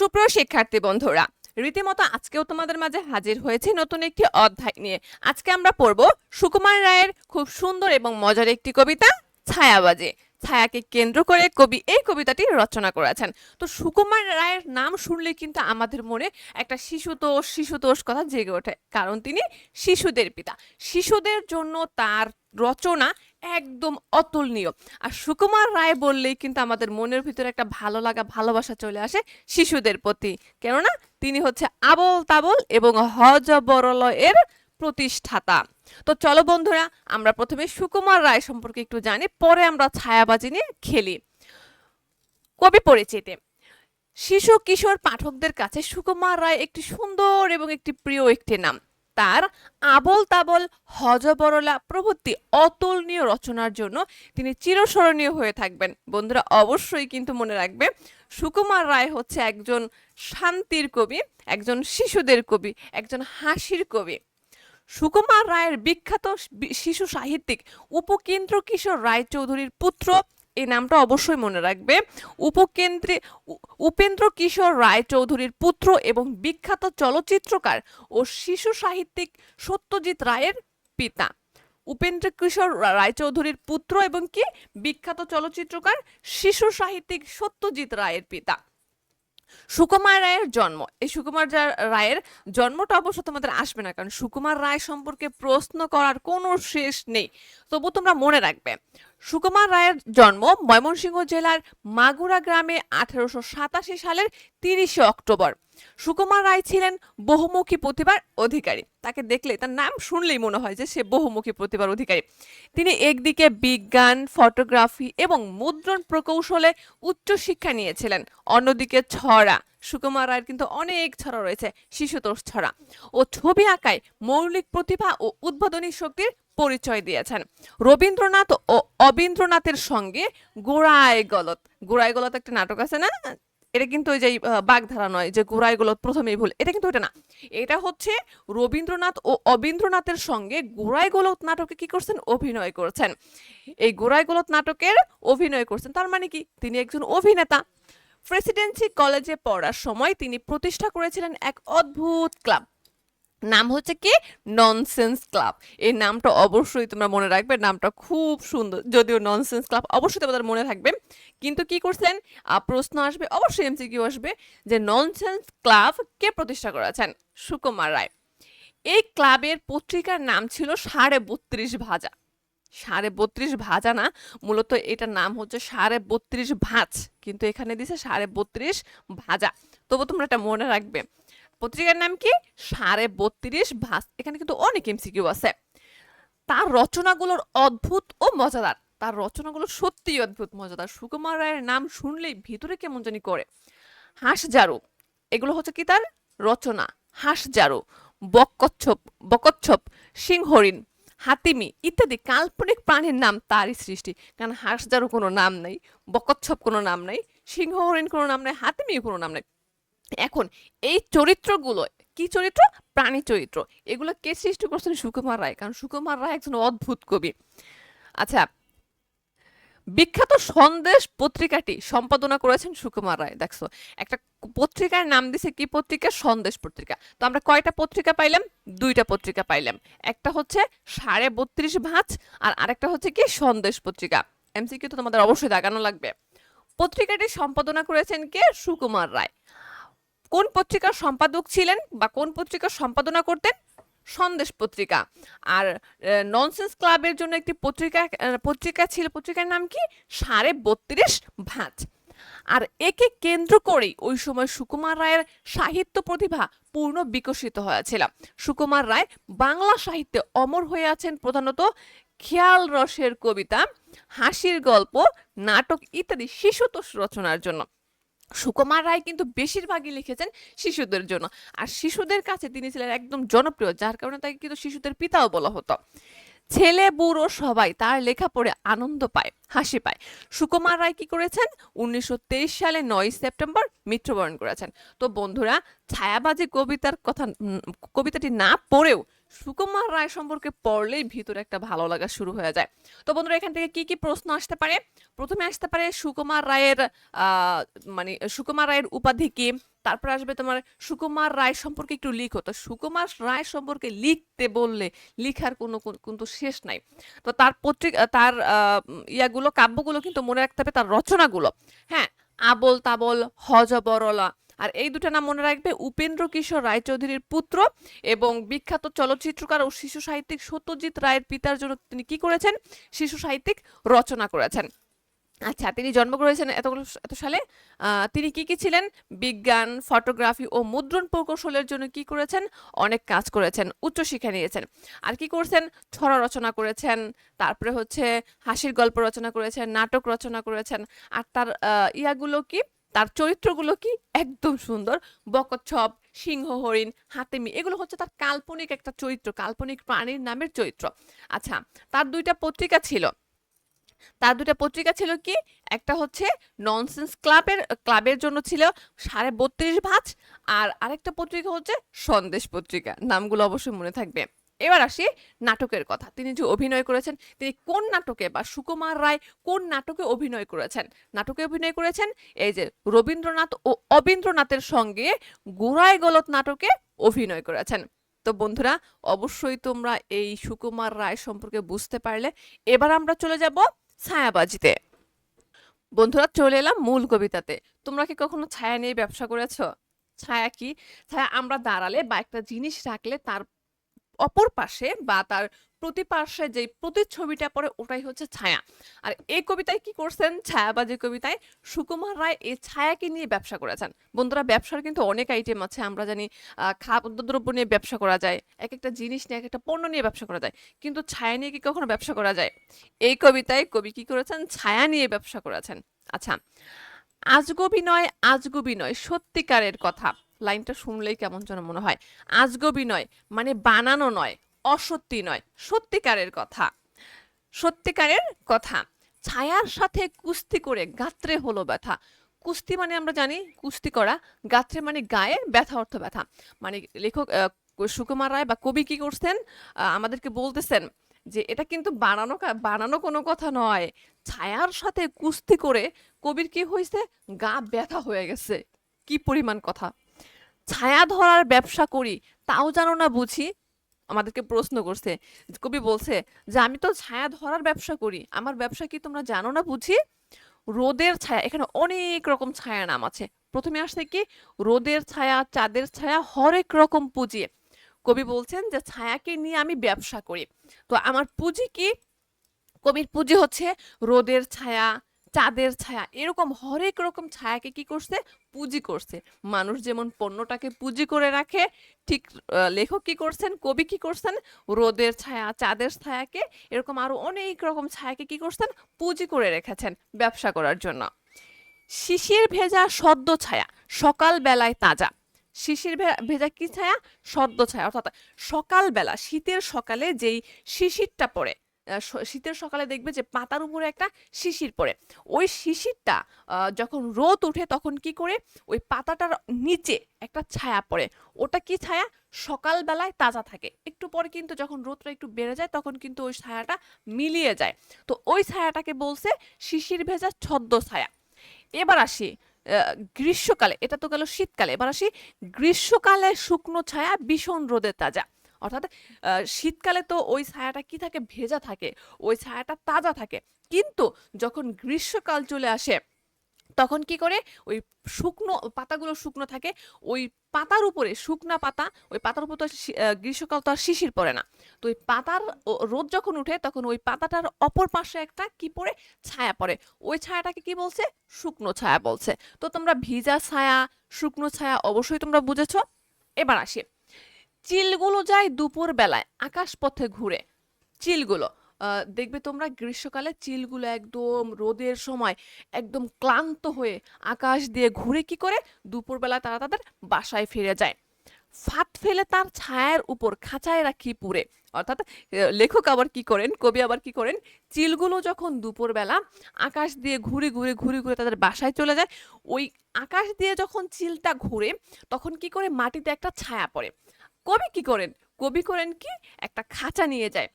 সুপ্রিয় শিক্ষার্থী বন্ধুরা, রীতিমতো আজকেও তোমাদের মাঝে হাজির হয়েছে নতুন একটি অধ্যায় নিয়ে। আজকে আমরা পড়ব সুকুমার রায়ের খুব সুন্দর এবং মজার একটি কবিতা, ছায়াবাজে। ছায়াকে কেন্দ্র করে কবি এই কবিতাটি রচনা করেছেন। তো সুকুমার রায়ের নাম শুনলে কিন্তু আমাদের মনে একটা শিশুতোষ শিশুতোষ কথা জেগে ওঠে। কারণ তিনি শিশুদের পিতা। শিশুদের জন্য তার রচনা একদম অতুলনীয়। আর সুকুমার রায় বললেই কিন্তু আমাদের মনের ভিতরে একটা ভালো লাগা, ভালোবাসা চলে আসে শিশুদের প্রতি। কেননা তিনি হচ্ছে আবল তাবল এবং হজবরলয়ের প্রতিষ্ঠাতা। তো চলো বন্ধুরা, আমরা প্রথমে সুকুমার রায় সম্পর্কে একটু জানি, পরে আমরা ছায়াবাজি নিয়ে খেলি। কবি পরিচিতি। শিশু, কিশোর পাঠকদের কাছে সুকুমার রায় একটি সুন্দর এবং একটি প্রিয় একটি নাম। তার আবল তাবল হজবরলা প্রভৃতি অতুলনীয় রচনার জন্য তিনি চিরস্মরণীয় হয়ে থাকবেন। বন্ধুরা, অবশ্যই কিন্তু মনে রাখবে, সুকুমার রায় হচ্ছে একজন শান্তির কবি, একজন শিশুদের কবি, একজন হাসির কবি। সুকুমার রায়ের বিখ্যাত শিশু সাহিত্যিক উপকেন্দ্র কিশোর রায়চৌধুরীর পুত্র এই নামটা অবশ্যই মনে রাখবে। উপকেন্দ্রে উপেন্দ্র কিশোর রায়চৌধুরীর পুত্র এবং বিখ্যাত চলচ্চিত্রকার ও শিশু সাহিত্যিক সত্যজিৎ রায়ের পিতা। উপেন্দ্র কিশোর রায়চৌধুরীর পুত্র এবং কি? বিখ্যাত চলচ্চিত্রকার, শিশু সাহিত্যিক সত্যজিৎ রায়ের পিতা। সুকুমার রায়ের জন্ম। এই সুকুমার রায়ের জন্মটা অবশ্য তোমাদের আসবে না, কারণ সুকুমার রায় সম্পর্কে প্রশ্ন করার কোনো শেষ নেই। তবু তোমরা মনে রাখবে সুকুমার রায়ের জন্ম ময়মনসিংহ জেলার মাগুরা গ্রামে আঠারোশো সাতাশি সালের তিরিশে অক্টোবর। সুকুমার রায় ছিলেন বহুমুখী প্রতিভার অধিকারী। তাকে দেখলে, তার নাম শুনলেই মনে হয় যে সে বহুমুখী প্রতিভার অধিকারী। তিনি একদিকে বিজ্ঞান, ফটোগ্রাফি এবং মুদ্রণ প্রকৌশলে উচ্চশিক্ষা নিয়েছিলেন। অন্যদিকে ছড়া, সুকুমার রায়ের কিন্তু অনেক ছড়া রয়েছে, শিশুতোষ ছড়া। ও ছবি আঁকায় মৌলিক প্রতিভা ও উদ্বোধনী শক্তির পরিচয় দিয়েছেন। রবীন্দ্রনাথ ও অবীন্দ্রনাথের সঙ্গে গোড়ায় গলত গোড়ায় গলত একটা নাটক আছে না? এটা কিন্তু ওই যে বাগধারা নয়, যে গোড়ায় গলত প্রথমেই ভুল। এটা কিন্তু ওটা না। এটা হচ্ছে রবীন্দ্রনাথ ও অবীন্দ্রনাথের সঙ্গে গোড়ায় গলত নাটকে কি করছেন? অভিনয় করছেন। এই গোড়ায় গলত নাটকের অভিনয় করছেন। তার মানে কি? তিনি একজন অভিনেতা। প্রেসিডেন্সি কলেজে পড়ার সময় তিনি প্রতিষ্ঠা করেছিলেন এক অদ্ভুত ক্লাব। নাম হচ্ছে কি? ননসেন্স ক্লাব এই নামটা অবশ্যই তোমরা মনে রাখবে, নামটা খুব সুন্দর। যদিও ননসেন্স ক্লাব অবশ্যই তোমাদের মনে থাকবে। কিন্তু কি করছেন? প্রশ্ন আসবে, অবশ্যই এমসি এমসিকিউ আসবে, যে ননসেন্স ক্লাব কে প্রতিষ্ঠা করেছেন? সুকুমার রায়। এই ক্লাবের পত্রিকার নাম ছিল সাড়ে বত্রিশ ভাজা। সাড়ে বত্রিশ ভাজা না, মূলত এটার নাম হচ্ছে সাড়ে বত্রিশ ভাঁজ। কিন্তু এখানে দিছে সাড়ে বত্রিশ ভাজা। তবু তোমরা এটা মনে রাখবে পত্রিকার নাম কি? সাড়ে বত্রিশ ভাস এখানে কিন্তু অনেক এমসিকিউ আছে। তার রচনাগুলোর অদ্ভুত ও মজাদার। তার রচনাগুলো সত্যিই অদ্ভুত, মজাদার। সুকুমার রায়ের নাম শুনলেই ভিতরে কেমন জানি করে। হাঁস জারু এগুলো হচ্ছে কি তার? রচনা। হাঁস জারু বকচ্ছপ বকচ্ছপ, সিংহরিণ, হাতিমি ইত্যাদি কাল্পনিক প্রাণীর নাম তারই সৃষ্টি। কারণ হাঁস জারু কোনো নাম নেই, বকচ্ছপ কোনো নাম নেই সিংহ হরিণ কোনো নাম নেই, হাতিমি কোনো নাম নেই। এখন এই চরিত্রগুলো, কি চরিত্র? প্রাণী চরিত্র। এগুলো কে সৃষ্টি করছেন? সুকুমার রায়। কারণ সুকুমার রায় একজন অদ্ভুত কবি। আচ্ছা বিখ্যাত সন্দেশ পত্রিকাটি সম্পাদনা করেছেন সুকুমার রায়। দেখছ, একটা পত্রিকার নাম দিছে কি পত্রিকা? সন্দেশ পত্রিকা। তো আমরা কয়টা পত্রিকা পাইলাম? দুইটা পত্রিকা পাইলাম। একটা হচ্ছে সাড়ে বত্রিশ ভাঁজ আর আরেকটা হচ্ছে কি সন্দেশ পত্রিকা। এমসিকিউ তো তোমাদের অবশ্যই দাগানো লাগবে। পত্রিকাটি সম্পাদনা করেছেন কে? সুকুমার রায়। কোন পত্রিকার সম্পাদক ছিলেন বা কোন পত্রিকার সম্পাদনা করতেন? সন্দেশ পত্রিকা। আর ননসেন্স ক্লাবের জন্য একটি পত্রিকা পত্রিকা ছিল, পত্রিকার নাম কি? সাড়ে বত্রিশ ভাঁজ। আর একে কেন্দ্র করেই ওই সময় সুকুমার রায়ের সাহিত্য প্রতিভা পূর্ণ বিকশিত হয়েছিল। সুকুমার রায় বাংলা সাহিত্যে অমর হয়ে আছেন প্রধানত খেয়াল রসের কবিতা, হাসির গল্প, নাটক ইত্যাদি শিশুতোষ রচনার জন্য। সুকুমার রায় কিন্তু বেশিরভাগই লিখেছেন শিশুদের জন্য। আর শিশুদের কাছে তিনি ছিলেন একদম জনপ্রিয়, যার কারণে তাকে কিন্তু শিশুদের পিতাও বলা হতো। ছেলে, বুড়ো সবাই তার লেখা পড়ে আনন্দ পায়, হাসি পায়। সুকুমার রায় কি করেছেন? উনিশশো তেইশ সালে নয় সেপ্টেম্বর মৃত্যুবরণ করেছেন। তো বন্ধুরা, ছায়াবাজি কবিতার কথা কবিতাটি না পড়েও সুকুমার রায় সম্পর্কে পড়লেই ভিতরে একটা ভালো লাগা শুরু হয়ে যায়। তো বন্ধুরা, এখান থেকে কি কি প্রশ্ন আসতে পারে? প্রথমে আসতে পারে সুকুমার রায়ের মানে সুকুমার রায়ের উপাধি কি? তারপরে আসবে তোমার সুকুমার রায় সম্পর্কে একটু লিখো। তো সুকুমার রায় সম্পর্কে লিখতে বললে লিখার কোনো কিন্তু শেষ নাই। তো তার পত্রিকা, তার ইয়াগুলো, কাব্যগুলো কিন্তু মনে রাখতে হবে, তার রচনাগুলো। হ্যাঁ আবল তাবল হজবরলা আর এই দুটো নাম মনে রাখবে উপেন্দ্র কিশোর রায়চৌধুরীর পুত্র এবং বিখ্যাত চলচ্চিত্রকার ও শিশু সাহিত্যিক সত্যজিৎ রায়ের পিতার জন্য তিনি কি করেছেন? শিশু সাহিত্যিক রচনা করেছেন। আচ্ছা তিনি জন্মগ্রহণ করেছেন এতগুলো এত সালে তিনি কি কি ছিলেন? বিজ্ঞান, ফটোগ্রাফি ও মুদ্রণ প্রকৌশলের জন্য কি করেছেন? অনেক কাজ করেছেন উচ্চশিক্ষা নিয়েছেন। আর কি করেছেন? ছড়া রচনা করেছেন, তারপরে হচ্ছে হাসির গল্প রচনা করেছেন, নাটক রচনা করেছেন। আর তার ইয়াগুলো কি? তার চরিত্রগুলো কি একদম সুন্দর। বকচ্ছপ সিংহ, হরিণ, হাতেমি, এগুলো হচ্ছে তার কাল্পনিক একটা চরিত্র, কাল্পনিক প্রাণীর নামের চরিত্র। আচ্ছা তার দুইটা পত্রিকা ছিল। তার দুটা পত্রিকা ছিল কি? একটা হচ্ছে ননসেন্স ক্লাবের ক্লাবের জন্য ছিল সাড়ে বত্রিশ ভাঁজ। আর আরেকটা পত্রিকা হচ্ছে সন্দেশ পত্রিকা। নামগুলো অবশ্যই মনে থাকবে। এবার আসি নাটকের কথা। তিনি যে অভিনয় করেছেন, তিনি কোন নাটকে বা সুকুমার রায় কোন নাটকে অভিনয় করেছেন? নাটকে অভিনয় করেছেন এই যে রবীন্দ্রনাথ ও অবীন্দ্রনাথের সঙ্গে গোড়ায় গলত নাটকে অভিনয় করেছেন। তো বন্ধুরা, অবশ্যই তোমরা এই সুকুমার রায় সম্পর্কে বুঝতে পারলে। এবার আমরা চলে যাব ছায়াবাজিতে। বন্ধুরা, চলে এলাম মূল কবিতাতে। তোমরা কি কখনো ছায়া নিয়ে ব্যবসা করেছ? ছায়া কি? ছায়া আমরা দাঁড়ালে বা একটা জিনিস রাখলে তার অপর পাশে বা তার প্রতিপার্শ্বে যে প্রতিচ্ছবিটা পড়ে ওটাই হচ্ছে ছায়া। আর এই কবিতায় কি করছেন? ছায়াবাজি কবিতায় সুকুমার রায় এই ছায়াকে নিয়ে ব্যবসা করেছেন। বন্ধুরা, ব্যবসার কিন্তু অনেক আইটেম আছে। আমরা জানি খাদ্যদ্রব্য নিয়ে ব্যবসা করা যায় এক একটা জিনিস নিয়ে এক একটা পণ্য নিয়ে ব্যবসা করা যায়, কিন্তু ছায়া নিয়ে কি কখনো ব্যবসা করা যায়? এই কবিতায় কবি কি করেছেন? ছায়া নিয়ে ব্যবসা করেছেন। আচ্ছা আজগবি নয় আজগবি নয়, সত্যিকারের কথা। লাইনটা শুনলেই কেমন যেন মনে হয়। আজগবি নয় মানে বানানো নয়, অসত্যি নয়, সত্যিকারের কথা। সত্যিকারের কথা। ছায়ার সাথে কুস্তি করে গাত্রে হলো ব্যথা। কুস্তি মানে আমরা জানি, কুস্তি করা। গাত্রে মানে গায়ে ব্যথা অর্থ ব্যথা। মানে লেখক সুকুমার রায় বা কবি কি করছেন? আমাদেরকে বলতেছেন যে এটা কিন্তু বানানো বানানো কোনো কথা নয়। ছায়ার সাথে কুস্তি করে কবির কি হয়েছে গা ব্যথা হয়ে গেছে। কি পরিমাণ কথা। ছায়া ধরার ব্যবসা করি, তাও জানো না বুঝি? আমাদেরকে প্রশ্ন করছে। কবি বলছে যে, আমি তো ছায়া ধরার ব্যবসা করি, আমার ব্যবসা কি তোমরা জানো না বুঝি? রোদের ছায়া, এখানে অনেক রকম ছায়া নাম আছে। প্রথমে আসছে কি? রোদের ছায়া, চাঁদের ছায়া, হরেক রকম পুঁজি। কবি বলছেন যে, ছায়াকে নিয়ে আমি ব্যবসা করি। তো আমার পুঁজি কি? কবির পুঁজি হচ্ছে রোদের ছায়া চাঁদের ছায়া। এরকম হরেক রকম ছায়াকে কি করছে? পুঁজি করছে। মানুষ যেমন পণ্যটাকে পুঁজি করে রাখে, ঠিক লেখক কি করছেন, কবি কি করছেন? রোদের ছায়া, চাঁদের ছায়াকে, এরকম আরও অনেক রকম ছায়াকে কি করছেন? পুঁজি করে রেখেছেন ব্যবসা করার জন্য। শিশির ভেজা সদ্য ছায়া সকাল বেলায় তাজা। শিশির ভেজা কি ছায়া? সদ্য ছায়া। অর্থাৎ সকালবেলা, শীতের সকালে যেই শিশিরটা পড়ে শীতের সকালে দেখবে যে পাতার উপরে একটা শিশির পড়ে। ওই শিশিরটা যখন রোদ ওঠে তখন কি করে? ওই পাতাটার নিচে একটা ছায়া পড়ে। ওটা কি ছায়া? সকালবেলায় তাজা থাকে। একটু পরে কিন্তু যখন রোদটা একটু বেড়ে যায় তখন কিন্তু ওই ছায়াটা মিলিয়ে যায়। তো ওই ছায়াটাকে বলছে শিশির ভেজা ছদ্ম ছায়া। এবার আসি গ্রীষ্মকালে, এটা তো গেল শীতকালে। এবার আসি, গ্রীষ্মকালে শুকনো ছায়া ভীষণ রোদে তাজা। অর্থাৎ শীতকালে তো ওই ছায়াটা কি থাকে? ভেজা থাকে। ওই ছায়াটা তাজা থাকে। কিন্তু যখন গ্রীষ্মকাল চলে আসে, তখন কি করে? ওই শুকনো পাতাগুলো শুকনো থাকে। ওই পাতার উপরে, শুকনা পাতা, ওই পাতার উপর তো গ্রীষ্মকাল তো আর শিশির পড়ে না। তো ওই পাতার রোদ যখন উঠে, তখন ওই পাতাটার অপর পাশে একটা কি পড়ে? ছায়া পড়ে। ওই ছায়াটাকে কি বলছে? শুকনো ছায়া বলছে। তো তোমরা ভিজা ছায়া, শুকনো ছায়া অবশ্যই তোমরা বুঝেছ। এবার আসি। চিলগুলো যায় দুপুর বেলায় আকাশ পথে ঘুরে। চিলগুলো দেখবে তোমরা গ্রীষ্মকালে চিলগুলো একদম রোদের সময় একদম ক্লান্ত হয়ে আকাশ দিয়ে ঘুরে কি করে? দুপুরবেলা তারা তাদের বাসায় ফিরে যায়। ফাত ফেলে তার ছায়ার উপর খাঁচায় রাখি পুরে অর্থাৎ লেখক আবার কি করেন, কবি আবার কি করেন? চিলগুলো যখন দুপুরবেলা আকাশ দিয়ে ঘুরে ঘুরে ঘুরে ঘুরে তাদের বাসায় চলে যায়, ওই আকাশ দিয়ে যখন চিলটা ঘুরে, তখন কি করে মাটিতে একটা ছায়া পড়ে। কবি কি করেন? কবি করেন কি? একটা খাঁচা নিয়ে যায়।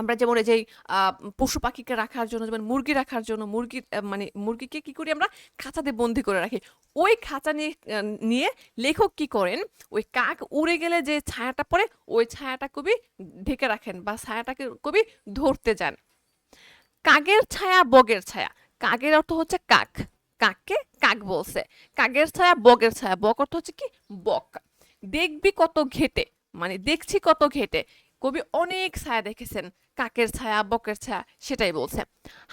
আমরা যেমন এই যে পশু পাখিকে রাখার জন্য, যেমন মুরগি রাখার জন্য, মুরগি মানে মুরগিকে কি করি আমরা? খাঁচাতে বন্দি করে রাখি। ওই খাঁচা নিয়ে নিয়ে লেখক কি করেন? ওই কাক উড়ে গেলে যে ছায়াটা পড়ে, ওই ছায়াটা কবি ঢেকে রাখেন বা ছায়াটাকে কবি ধরতে যান। কাকের ছায়া বগের ছায়া। কাকের অর্থ হচ্ছে কাক। কাককে কাক বলছে। কাকের ছায়া বগের ছায়া। বক অর্থ হচ্ছে কি? বক। দেখবি কত ঘেটে মানে দেখছি কত ঘেটে। কবি অনেক ছায়া দেখেছেন, কাকের ছায়া, বকের ছায়া, সেটাই বলছে।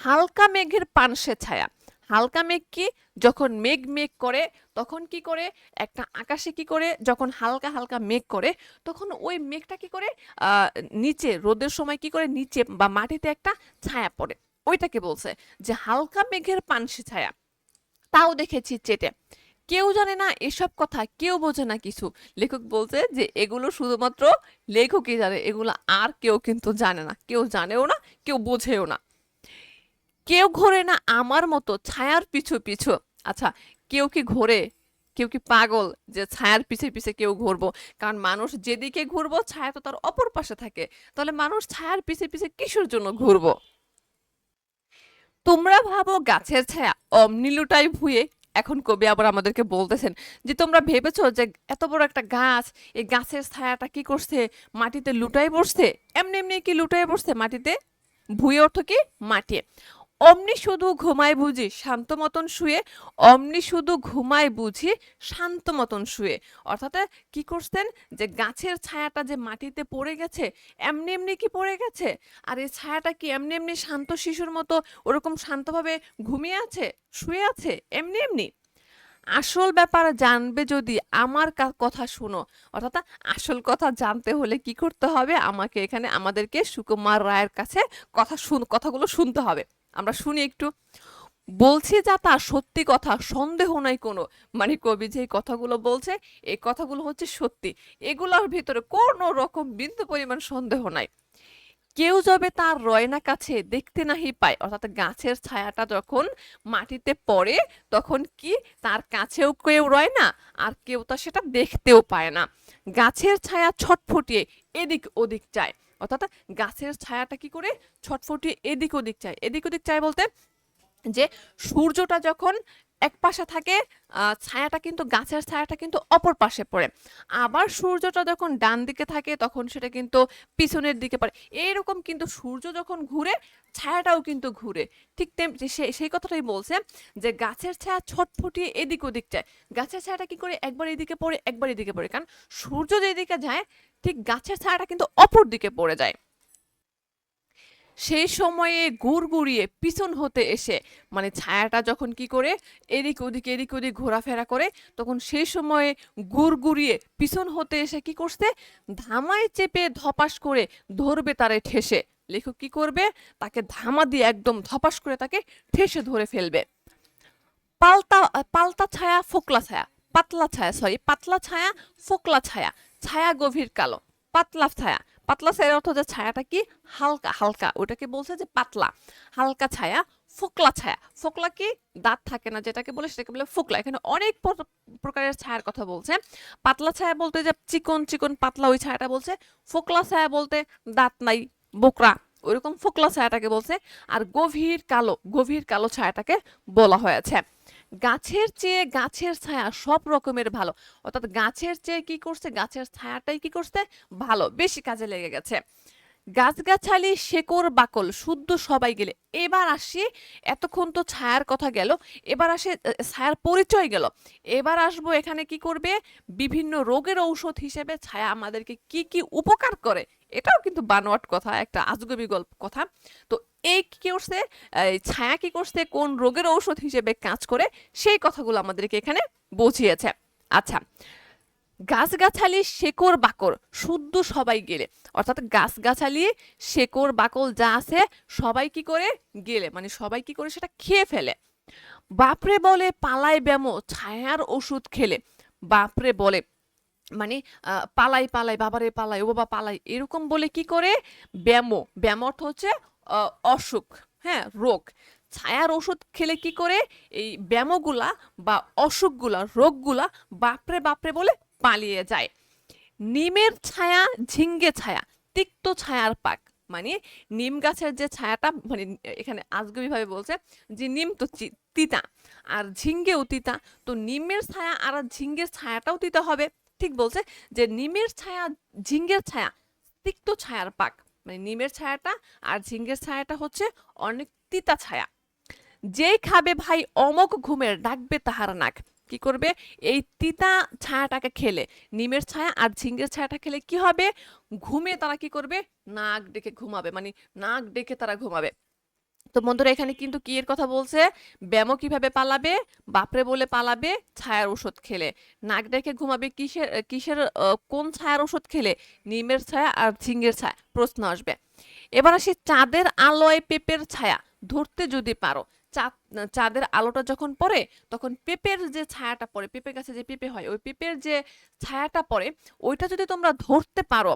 হালকা মেঘের পানসে ছায়া। হালকা মেঘ কি? যখন মেঘ মেঘ করে, তখন কি করে? একটা আকাশে কি করে? যখন হালকা হালকা মেঘ করে, তখন ওই মেঘটা কি করে? নিচে, রোদের সময় কি করে? নিচে বা মাটিতে একটা ছায়া পড়ে। ওইটাকে বলছে যে হালকা মেঘের পানসে ছায়া। তাও দেখেছি চেটে। কেউ জানে না এসব কথা, কেউ বোঝে না কিছু। লেখক বলছে যে, এগুলো শুধুমাত্র লেখকই জানে, এগুলো আর কেউ কিন্তু জানে না। কেউ জানেও না, কেউ বোঝেও না। কেউ ঘোরে না আমার মতো ছায়ার পিছু পিছু। আচ্ছা কেউ কি ঘোরে? কেউ কি পাগল যে ছায়ার পিছে পিছে কেউ ঘুরবো? কারণ মানুষ যেদিকে ঘুরবো, ছায়া তো তার অপর পাশে থাকে। তাহলে মানুষ ছায়ার পিছে পিছে কিসের জন্য ঘুরবো? তোমরা ভাবো গাছের ছায়া অমনি লুটাই ভুয়ে এখন কবি আবার আমাদেরকে বলতেছেন যে, তোমরা ভেবেছো যে এত বড় একটা গাছ, এই গাছের ছায়াটা কি করছে? মাটিতে লুটাই বসছে? এমনি এমনি কি লুটাই বসছে মাটিতে? ভুঁই অর্থ কি? মাটি। অমনি শুধু ঘুমায় বুঝি শান্ত মতন শুয়ে, অমনি শুধু ঘুমায় বুঝি শান্ত মতন শুয়ে। অর্থাৎ কি করছেন? যে গাছের ছায়াটা যে মাটিতে পড়ে গেছে, এমনি এমনি কি পড়ে গেছে? আর এই ছায়াটা কি এমনি এমনি শান্ত শিশুর মতো ওরকম শান্তভাবে ঘুমিয়ে আছে, শুয়ে আছে, এমনি এমনি? আসল ব্যাপার জানবে যদি আমার কথা শুনো। অর্থাৎ আসল কথা জানতে হলে কি করতে হবে? আমাকে এখানে আমাদেরকে সুকুমার রায়ের কাছে কথা শুন, কথাগুলো শুনতে হবে। আমরা শুনি একটু। বলছি যা তা সত্যি কথা, সন্দেহ নাই কোনো। মানে কবি যে কথাগুলো বলছে, এই কথাগুলো হচ্ছে সত্যি। এগুলোর ভিতরে কোনো রকম বিন্দু পরিমাণ সন্দেহ নাই। কেউ যবে তার রয়না কাছে, দেখতে নাহি পায়। অর্থাৎ গাছের ছায়াটা যখন মাটিতে পড়ে, তখন কি তার কাছেও কেউ রয় না, আর কেউ তা সেটা দেখতেও পায় না। গাছের ছায়া ছটফটিয়ে এদিক ওদিক চায় অর্থাৎ গাছের ছায়াটা কি করে ছটফটিয়ে এদিক ওদিক চায়। এদিক ওদিক চায় বলতে যে সূর্যটা যখন এক পাশে থাকে ছায়াটা কিন্তু, গাছের ছায়াটা কিন্তু অপর পাশে পড়ে। আবার সূর্যটা যখন ডান দিকে থাকে, তখন সেটা কিন্তু পিছনের দিকে পড়ে। এইরকম কিন্তু সূর্য যখন ঘুরে, ছায়াটাও কিন্তু ঘুরে। ঠিক তেম সে- সেই কথাটাই বলছে যে গাছের ছায়া ছটফটিয়ে এদিক ওদিক যায় গাছের ছায়াটা কি করে একবার এদিকে পড়ে, একবার এদিকে পড়ে। কারণ সূর্য যেদিকে যায় ঠিক গাছের ছায়াটা কিন্তু অপর দিকে পড়ে যায়। সেই সময়ে গুড় গুড়িয়ে পিছন হতে এসে মানে ছায়াটা যখন কি করে, এদিক ওদিক এদিক ওদিক ঘোরাফেরা করে, তখন সেই সময়ে গুড় গুড়িয়ে পিছন হতে এসে কি করছে? ধামায় চেপে ধপাস করে ধরবে তারে ঠেসে। লেখক কি করবে? তাকে ধামা দিয়ে একদম ধপাস করে তাকে ঠেসে ধরে ফেলবে। পাল্টা পাল্টা ছায়া, ফোকলা ছায়া, পাতলা ছায়া সরি পাতলা ছায়া, ফোকলা ছায়া। ছায়া গভীর কালো, পাতলা ছায়া। পাতলা ছায়ার অর্থ যে ছায়াটা কি? হালকা হালকা। ওটাকে বলছে যে পাতলা। হালকা ছায়া, ফোকলা ছায়া। ফোকলা কি? দাঁত থাকে না, যেটাকে বলে সেটাকে বলে ফোকলা। এখানে অনেক প্রকারের ছায়ার কথা বলছে। পাতলা ছায়া বলতে যে চিকন চিকন, পাতলা, ওই ছায়াটা বলছে। ফোকলা ছায়া বলতে দাঁত নাই, বোকরা। ওইরকম ফোকলা ছায়াটাকে বলছে। আর গভীর কালো গভীর কালো ছায়াটাকে বলা হয়েছে। গাছের চেয়ে গাছের ছায়া সব রকমের ভালো। অর্থাৎ গাছের চেয়ে কি করছে? গাছের ছায়াটাই কি করছে? ভালো, বেশি কাজে লেগে গেছে। গাছগাছালি, শেকড়, বাকল, শুদ্ধ সবাই গেলে। এবার আসি, এতক্ষণ তো ছায়ার কথা গেল, এবার আসে ছায়ার পরিচয় গেল। এবার আসব এখানে কি করবে? বিভিন্ন রোগের ঔষধ হিসেবে ছায়া আমাদেরকে কি কি উপকার করে? এটাও কিন্তু বানোয়াট কথা, একটা আজগবি গল্প কথা। তো এই কি করছে? ছায়া কি করছে? কোন রোগের ঔষধ হিসেবে কাজ করে? সেই কথাগুলো আমাদেরকে এখানে বুঝিয়েছে। আচ্ছা গাছগাছালি, শেকড়, বাকড়, শুদ্ধ সবাই গেলে। অর্থাৎ গাছগাছালি, শেকড় বাকল যা আছে, সবাই কি করে? গেলে। মানে সবাই কি করে? সেটা খেয়ে ফেলে। বাপরে বলে পালাই ব্যামো, ছায়ার ওষুধ খেলে। বাপরে বলে মানে পালাই পালাই বাবারে পালাই ও বাবা পালাই এরকম বলে কি করে? ব্যামো। ব্যাম অর্থ হচ্ছে অসুখ হ্যাঁ রোগ। ছায়ার ওষুধ খেলে কি করে? এই ব্যামোগুলা বা অসুখগুলা, রোগগুলা বাপরে বাপরে বলে পালিয়ে যায়। নিমের ছায়া, ঝিঙ্গে ছায়া, তিক্ত ছায়ার পাক। মানে নিম গাছের যে ছায়াটা মানে এখানে আজগুবি ভাবে বলছে যে নিম তো তিতা। আর ঝিঙ্গেও তিতা। তো নিমের ছায়া আর ঝিঙ্গের ছায়াটাও তিতা হবে। ঠিক বলছে যে নিমের ছায়া, ঝিঙ্গের ছায়া, তিক্ত ছায়ার পাক। মানে নিমের ছায়াটা আর ঝিঙ্গের ছায়াটা হচ্ছে অনেক তিতা ছায়া। যেই খাবে ভাই অমক ঘুমের, ডাকবে তাহার নাক। কি করবে? এই তিতা ছায়াটাকে খেলে, নিমের ছায়া আর ঝিঙ্গের ছায়াটা খেলে কি হবে? ঘুমে তারা কি করবে? নাক ডেকে ঘুমাবে মানে নাক ডেকে তারা ঘুমাবে। তো বন্ধুরা, এখানে কিন্তু কি এর কথা বলছে? ব্যামো কীভাবে পালাবে? বাপরে বলে পালাবে, ছায়ার ওষুধ খেলে। নাক ডেকে ঘুমাবে কিসের কিসের কোন ছায়ার ওষুধ খেলে? নিমের ছায়া আর ঝিঙ্গের ছায়া, প্রশ্ন আসবে। এবার আসি চাঁদের আলোয় পেঁপের ছায়া, ধরতে যদি পারো। চাঁদ, চাঁদের আলোটা যখন পড়ে, তখন পেঁপের যে ছায়াটা পড়ে পেঁপে গাছে যে পেঁপে হয়, ওই পেঁপের যে ছায়াটা পড়ে, ওইটা যদি তোমরা ধরতে পারো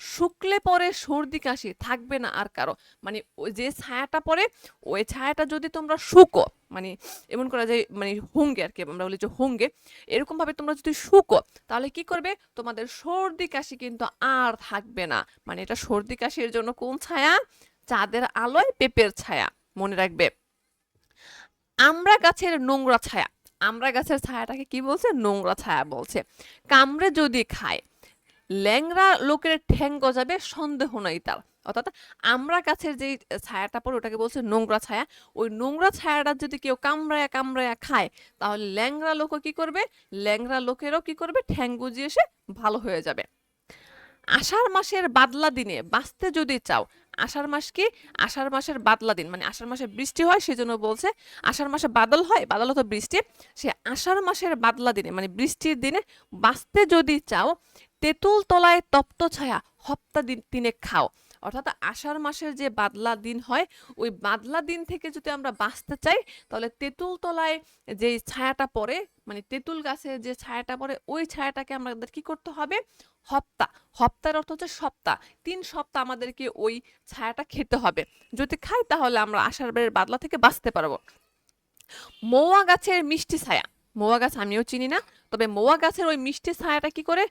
শুকলে পরে সর্দি কাশি থাকবে না আর কারও। মানে ওই যে ছায়াটা পড়ে ওই ছায়াটা যদি তোমরা শুকো মানে এমন করা যায় মানে হুঙ্গে আর কি, আমরা বলি যে হুঙ্গে এরকম ভাবে তোমরা যদি শুকো, তাহলে কি করবে? তোমাদের সর্দি কাশি কিন্তু আর থাকবে না। মানে এটা সর্দি কাশির জন্য কোন ছায়া? চাঁদের আলোয় পেঁপের ছায়া, মনে রাখবে। আমরা গাছের নোংরা ছায়া, আমরা গাছের ছায়াটাকে কি বলছে? নোংরা ছায়া বলছে। কামড়ে যদি খায় ল্যাংরা লোকের ঠ্যাং গজাবে, সন্দেহ নাই তার। অর্থাৎ আমরা গাছের যে ছায়াটা পড়ে, ওটাকে বলছে নোংরা ছায়া। ওই নোংরা ছায়াটা যদি কেউ কামড়ায়া কামড়ায়া খায়, তাহলে ল্যাংরা লোকও কি করবে? ল্যাংরা লোকেরও কি করবে? ঠ্যাং গজিয়ে এসে ভালো হয়ে যাবে। আষাঢ় মাসের বাদলা দিনে বাঁচতে যদি চাও, আষাঢ় মাস কি? আষাঢ় মাসের বাদলা দিন। মানে আষাঢ় মাসে বৃষ্টি হয়, সেজন্য বলছে আষাঢ় মাসে বাদল হয়, বাদল তো বৃষ্টি। সে আষাঢ় মাসের বাদলা দিনে মানে বৃষ্টির দিনে বাঁচতে যদি চাও তেঁতুল তলায় তপ্ত ছায়া হপ্তা দিন তিনে খাও। অর্থাৎ আষাঢ় মাসের যে বাদলা দিন হয়, ওই বাদলা দিন থেকে যদি আমরা বাঁচতে চাই, তাহলে তেঁতুল তলায় যে ছায়াটা পড়ে মানে তেঁতুল গাছের যে ছায়াটা পড়ে, ওই ছায়াটাকে আমাদের কি করতে হবে? হপ্তা। হপ্তার অর্থ হচ্ছে সপ্তাহ তিন সপ্তাহ আমাদেরকে ওই ছায়াটা খেতে হবে। যদি খাই, তাহলে আমরা আষাঢ়ের বাদলা থেকে বাঁচতে পারব। মৌয়া গাছের মিষ্টি ছায়া। মৌয়া গাছ আমিও চিনি না, তবে মৌয়া গাছের ওই মিষ্টি ছায়াটা কি করে?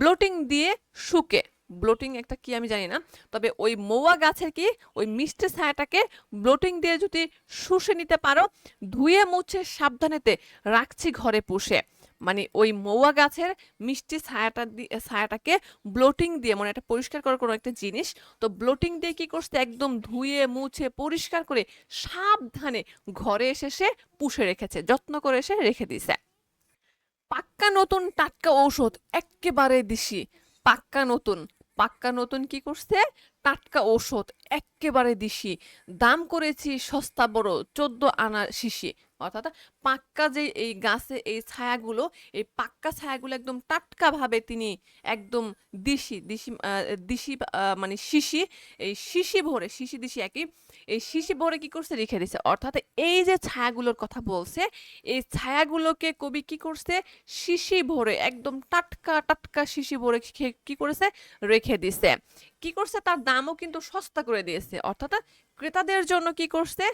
ব্লোটিং দিয়ে শুকে। ব্লোটিং একটা কি আমি জানি না। তবে ওই মৌয়া গাছের কি? ওই মিষ্টি ছায়াটাকে ব্লোটিং দিয়ে যদি শুষে নিতে পারো, ধুয়ে মুছে সাবধানেতে রাখছি ঘরে পুষে। মানে ওই মৌয়া গাছের মিষ্টি ছায়াটা দিয়ে ছায়াটাকে ব্লোটিং দিয়ে মানে এটা পরিষ্কার করার কোনো একটা জিনিস। তো ব্লোটিং দিয়ে কি করছে? একদম ধুয়ে, মুছে, পরিষ্কার করে সাবধানে ঘরে এসে সে পুষে রেখেছে, যত্ন করে এসে রেখে দিছে। পাক্কা নতুন টাটকা ঔষধ একেবারে দিছি পাক্কা নতুন। পাক্কা নতুন কি করছে? টাটকা ঔষধ, এক্কেবারে দিশি। দাম করেছি সস্তা বড়, চোদ্দ আনা শিশি। অর্থাৎ পাক্কা যে এই গাছে এই ছায়াগুলো, এই পাক্কা ছায়াগুলো একদম টাটকা ভাবে তিনি একদম দিশি দিশি দিশি মানে শিশি, এই শিশি ভরে, শিশি দিশি একই এই শিশি ভরে কি করছে রেখে দিছে। অর্থাৎ এই যে ছায়াগুলোর কথা বলছে, এই ছায়াগুলোকে কবি কি করছে? শিশি ভরে, একদম টাটকা টাটকা শিশি ভরে কি করেছে? রেখে দিছে। কি করছে? তার দামও কিন্তু সস্তা করে দিয়েছে। অর্থাৎ ক্রেতাদের জন্য কি করছে?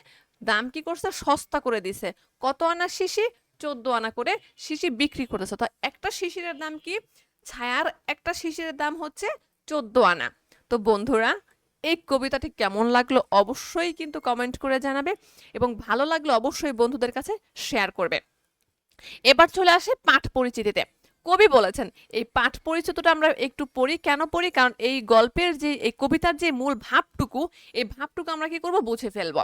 দাম কি করছে? সস্তা করে দিছে কত আনা শিশি? চোদ্দ আনা করে শিশি বিক্রি করেছে। তো একটা শিশিরের দাম কি? ছায়ার একটা শিশিরের দাম হচ্ছে চোদ্দ আনা। তো বন্ধুরা, এই কবিতাটি কেমন লাগল অবশ্যই কিন্তু কমেন্ট করে জানাবে এবং ভালো লাগলে অবশ্যই বন্ধুদের কাছে শেয়ার করবে। এবার চলে আসে পাঠ পরিচিতিতে। কবি বলেছেন, এই পাঠ পরিচিতটা আমরা একটু পড়ি, কেন পড়ি? কারণ এই গল্পের যে, এই কবিতার যে মূল ভাবটুকু, এই ভাবটুকু আমরা কি করব? বুঝে ফেলব।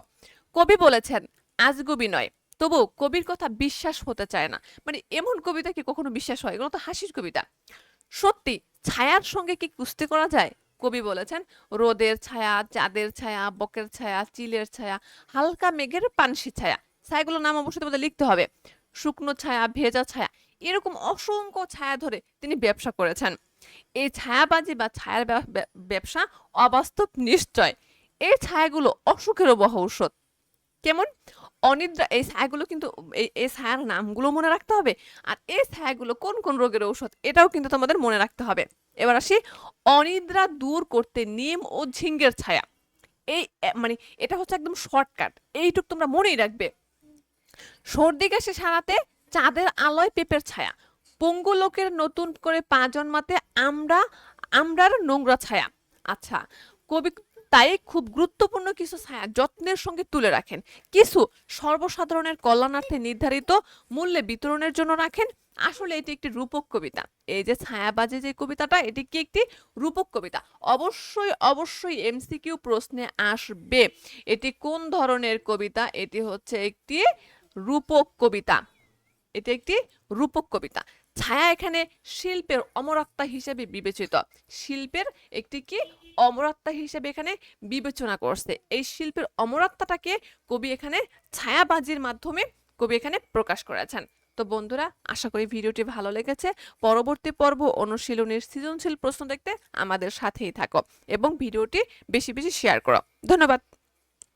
কবি বলেছেন আজগুবি নয় তবু কবির কথা বিশ্বাস হতে চায় না। মানে এমন কবিতা কি কখনো বিশ্বাস হয়? এগুলো তো হাসির কবিতা। সত্যি, ছায়ার সঙ্গে কি কুস্তি করা যায়? কবি বলেছেন, রোদের ছায়া, চাঁদের ছায়া, বকের ছায়া, চিলের ছায়া, হালকা মেঘের পানসি ছায়া। ছায়াগুলোর নাম অবশ্যই তোমাদের লিখতে হবে। শুকনো ছায়া, ভেজা ছায়া। এরকম অসংখ্য ছায়া ধরে তিনি ব্যবসা করেছেন। এই ছায়াবাজি বা ছায়ার ব্যব- ব্যব- ব্যবসা অবাস্তব নিশ্চয়। এই ছায়াগুলো অসুখেরও বহ ঔষধ। কেমন? অনিদ্রা, এই ছায়াগুলো কিন্তু, এই ছায়ার নামগুলো মনে রাখতে হবে। আর এই ছায়াগুলো কোন কোন রোগের ঔষধ, এটাও কিন্তু তোমাদের মনে রাখতে হবে। এবার আসি, অনিদ্রা দূর করতে নিম ও ঝিঙ্গের ছায়া। এই মানে এটা হচ্ছে একদম শর্টকাট। এইটুক তোমরা মনেই রাখবে। সর্দি কাশি সারাতে চাঁদের আলোয় পেপের ছায়া। পঙ্গু লোকের নতুন করে পা জন্মাতে আমরা, আমরার নোংরা ছায়া। আচ্ছা কবি তাই খুব গুরুত্বপূর্ণ কিছু ছায়া যত্নের সঙ্গে তুলে রাখেন। কিছু সর্বসাধারণের কল্যাণার্থে নির্ধারিত মূল্যে বিতরণের জন্য রাখেন। আসলে এটি একটি রূপক কবিতা। এই যে ছায়াবাজে যে কবিতাটা, এটি কি একটি রূপক কবিতা? অবশ্যই অবশ্যই এমসিকিউ প্রশ্নে আসবে। এটি কোন ধরনের কবিতা? এটি হচ্ছে একটি রূপক কবিতা। এটি একটি রূপক কবিতা। ছায়া এখানে শিল্পের অমরত্বা হিসেবে বিবেচিত। শিল্পের একটি কি? অমরত্বা হিসেবে এখানে বিবেচনা করছে। এই শিল্পের অমরত্বাটাকে কবি এখানে ছায়াবাজির মাধ্যমে কবি এখানে প্রকাশ করেছেন। তো বন্ধুরা, আশা করি ভিডিওটি ভালো লেগেছে। পরবর্তী পর্ব অনুশীলনের সৃজনশীল প্রশ্ন দেখতে আমাদের সাথেই থাকো এবং ভিডিওটি বেশি বেশি শেয়ার করো। ধন্যবাদ।